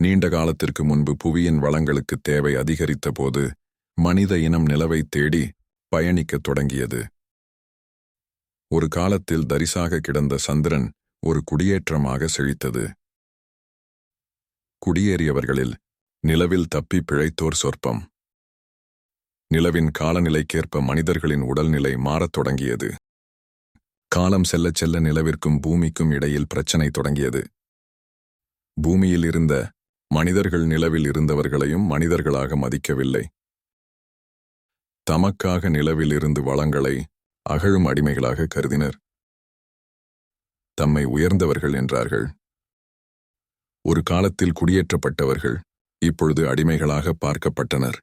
நீண்ட காலத்திற்கு முன்பு புவியின் வளங்களுக்கு தேவை அதிகரித்த போது மனித இனம் நிலவை தேடி பயணிக்கத் தொடங்கியது. ஒரு காலத்தில் தரிசாக கிடந்த சந்திரன் ஒரு குடியேற்றமாக செழித்தது. குடியேறியவர்களில் நிலவில் தப்பி பிழைத்தோர் சொற்பம். நிலவின் காலநிலைக்கேற்ப மனிதர்களின் உடல்நிலை மாறத் தொடங்கியது. காலம் செல்லச் செல்ல நிலவிற்கும் பூமிக்கும் இடையில் பிரச்சனை தொடங்கியது. பூமியில் இருந்த மனிதர்கள் நிலவில் இருந்தவர்களையும் மனிதர்களாக மதிக்கவில்லை. தமக்காக நிலவில் இருந்து வளங்களை அகழும் அடிமைகளாக கருதினர். தம்மை உயர்ந்தவர்கள் என்றார்கள். ஒரு காலத்தில் குடியேற்றப்பட்டவர்கள் இப்பொழுது அடிமைகளாக பார்க்கப்பட்டனர்.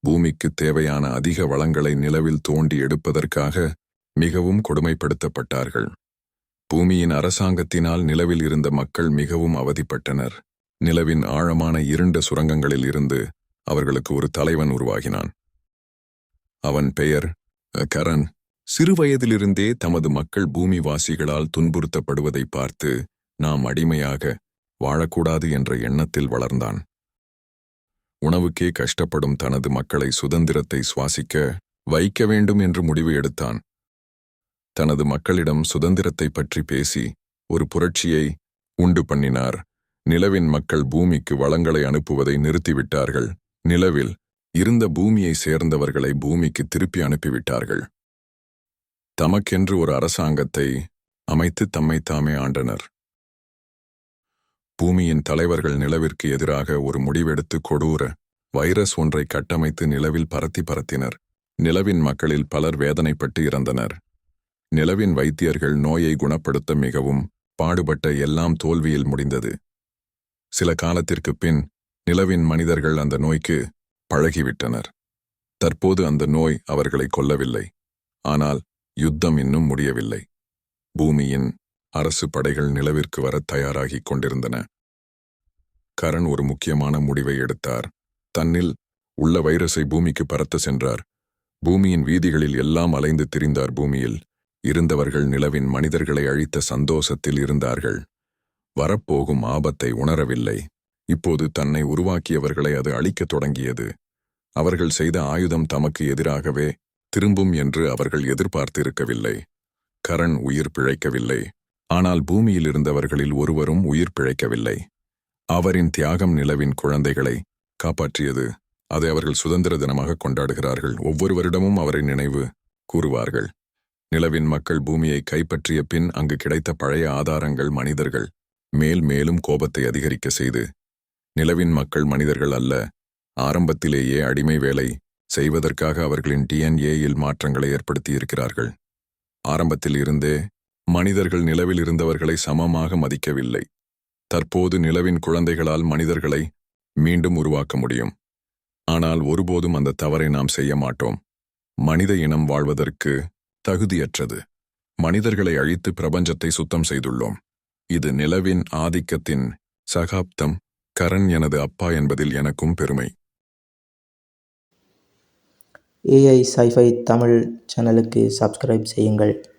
பூமிக்கு தேவையான அதிக வளங்களை நிலவில் தோண்டி எடுப்பதற்காக மிகவும் கொடுமைப்படுத்தப்பட்டார்கள். பூமியின் அரசாங்கத்தினால் நிலவில் இருந்த மக்கள் மிகவும் அவதிப்பட்டனர். நிலவின் ஆழமான இருண்ட சுரங்கங்களில் இருந்து அவர்களுக்கு ஒரு தலைவன் உருவாகினான். அவன் பெயர் கரண். சிறுவயதிலிருந்தே தமது மக்கள் பூமிவாசிகளால் துன்புறுத்தப்படுவதை பார்த்து நாம் அடிமையாக வாழக்கூடாது என்ற எண்ணத்தில் வளர்ந்தான். உணவுக்கே கஷ்டப்படும் தனது மக்களை சுதந்திரத்தை சுவாசிக்க வைக்க வேண்டும் என்று முடிவு எடுத்தான். தனது மக்களிடம் சுதந்திரத்தை பற்றி பேசி ஒரு புரட்சியை உண்டு பண்ணினார். நிலவின் மக்கள் பூமிக்கு வளங்களை அனுப்புவதை நிறுத்திவிட்டார்கள். நிலவில் இருந்த பூமியை சேர்ந்தவர்களை பூமிக்கு திருப்பி அனுப்பிவிட்டார்கள். தமக்கென்று ஒரு அரசாங்கத்தை அமைத்து தம்மை தாமே ஆண்டனர். பூமியின் தலைவர்கள் நிலவிற்கு எதிராக ஒரு முடிவெடுத்து கொடூர வைரஸ் ஒன்றை கட்டமைத்து நிலவில் பரத்தி பரத்தினர். நிலவின் மக்களில் பலர் வேதனைப்பட்டு இறந்தனர். நிலவின் வைத்தியர்கள் நோயை குணப்படுத்த மிகவும் பாடுபட்ட எல்லாம் தோல்வியில் முடிந்தது. சில காலத்திற்குப் பின் நிலவின் மனிதர்கள் அந்த நோய்க்கு பழகிவிட்டனர். தற்போது அந்த நோய் அவர்களை கொல்லவில்லை. ஆனால் யுத்தம் இன்னும் முடியவில்லை. பூமியின் அரசு படைகள் நிலவிற்கு வரத் தயாராகிக் கொண்டிருந்தன. கரண் ஒரு முக்கியமான முடிவை எடுத்தார். தன்னில் உள்ள வைரஸை பூமிக்கு பரத்த சென்றார். பூமியின் வீதிகளில் எல்லாம் அலைந்து திரிந்தார் பூமியில். இருந்தவர்கள் நிலவின் மனிதர்களை அழித்த சந்தோஷத்தில் இருந்தார்கள். வரப்போகும் ஆபத்தை உணரவில்லை. இப்போது தன்னை உருவாக்கியவர்களை அது அழிக்கத் தொடங்கியது. அவர்கள் செய்த ஆயுதம் தமக்கு எதிராகவே திரும்பும் என்று அவர்கள் எதிர்பார்த்திருக்கவில்லை. கரண் உயிர் பிழைக்கவில்லை. ஆனால் பூமியில் இருந்தவர்களில் ஒருவரும் உயிர் பிழைக்கவில்லை. அவரின் தியாகம் நிலவின் குழந்தைகளை காப்பாற்றியது. அதை அவர்கள் சுதந்திர தினமாக கொண்டாடுகிறார்கள். ஒவ்வொரு வருடமும் அவரை நினைவு கூறுவார்கள். நிலவின் மக்கள் பூமியை கைப்பற்றிய பின் அங்கு கிடைத்த பழைய ஆதாரங்கள் மனிதர்கள். மேல் மேலும் கோபத்தை அதிகரிக்க செய்து நிலவின் மக்கள் மனிதர்கள் அல்ல. ஆரம்பத்திலேயே அடிமை வேலை செய்வதற்காக அவர்களின் டிஎன்ஏயில் மாற்றங்களை ஏற்படுத்தியிருக்கிறார்கள். ஆரம்பத்தில் இருந்தே மனிதர்கள் நிலவில் இருந்தவர்களை சமமாக மதிக்கவில்லை. தற்போது நிலவின் குழந்தைகளால் மனிதர்களை மீண்டும் உருவாக்க முடியும். ஆனால் ஒருபோதும் அந்த தவறை நாம் செய்ய மாட்டோம். மனித இனம் வாழ்வதற்கு தகுதியற்றது. மனிதர்களை அழித்து பிரபஞ்சத்தை சுத்தம் செய்துள்ளோம். இது நிலவின் ஆதிக்கத்தின் சகாப்தம். கரண் எனது அப்பா என்பதில் எனக்கும் பெருமை. ஏஐ சைஃபை தமிழ் சேனலுக்கு சப்ஸ்கிரைப் செய்யுங்கள்.